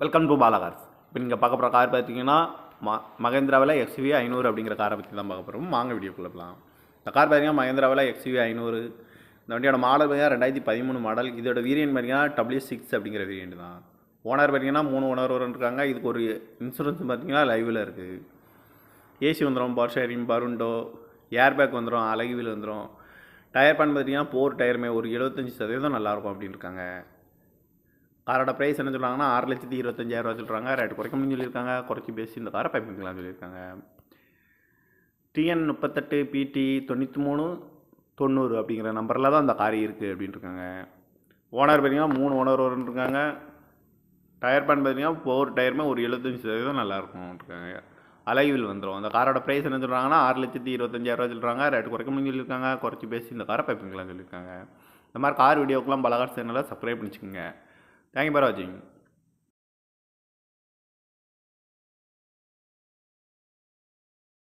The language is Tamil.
வெல்கம் டு பாலாகார்ஸ் இப்போ நீங்கள் பார்க்க போகிற கார் பார்த்தீங்கன்னா ம மகேந்திராவில் எக்ஸ்வி ஐநூறு அப்படிங்கிற காரை பற்றி தான் பார்க்க போகிறோம் வாங்க வீடியோக்குள்ள போகலாம் இந்த கார் பார்த்தீங்கன்னா மகேந்திராவில் எக்ஸ்வி ஐநூறு. இந்த வண்டியோட மாடல் பார்த்தீங்கன்னா ரெண்டாயிரத்தி பதிமூணு மாடல் இதோட வேரியன்ட் பார்த்தீங்கன்னா டபிள்யூ சிக்ஸ் அப்படிங்கிற வேரியன்ட் தான். ஓனர் பார்த்தீங்கன்னா மூணு ஓனர் இருக்காங்க. இதுக்கு ஒரு இன்சூரன்ஸ் பார்த்தீங்கன்னா லைவில் இருக்குது ஏசி வந்துடும் பவர் ஷேரிங் பருண்டோ ஏர் பேக் வந்துடும் அழகுவில் வந்துடும் டயர் பேன் பார்த்தீங்கன்னா போர் டயருமே ஒரு எழுபத்தஞ்சி சதவீதம் நல்லாயிருக்கும் அப்படின்னு இருக்காங்க காரோட ப்ரைஸ் என்ன சொல்கிறாங்கன்னா ஆறு லட்சத்தி இருபத்தஞ்சாயிரரூவா சொல்கிறாங்க ரேட் குறைக்க முடியும்னு சொல்லியிருக்காங்க. குறைச்சி பேசி இந்த காரை பைப்பிங்கலாம் சொல்லியிருக்காங்க. டிஎன் முப்பத்தெட்டு பிடி தொண்ணூற்றி மூணு தொண்ணூறு அப்படிங்கிற நம்பரில் தான் அந்த கார் இருக்குது அப்படின்ட்டுருக்காங்க ஓனர் பார்த்தீங்கன்னா மூணு ஓனர் இருக்காங்க. டயர் பேன் பார்த்தீங்கன்னா ஒவ்வொரு டயருமே ஒரு எழுபத்தஞ்சி சதவீதம் நல்லாயிருக்கும் அலைவில் வந்துடும் அந்த காரோட ப்ரைஸ் என்ன சொல்கிறாங்கன்னா ஆறு லட்சத்தி இருபத்தஞ்சாயிரரூவா சொல்கிறாங்க ரேட் குறைக்க சொல்லியிருக்காங்க. குறைச்சி பேசி இந்த காரை பைப்பிங்கலாம் சொல்லியிருக்காங்க. இந்த மாதிரி கார் வீடியோக்கெலாம் பலகார் சேனலில் subscribe பண்ணிச்சுக்கோங்க. Thank you for watching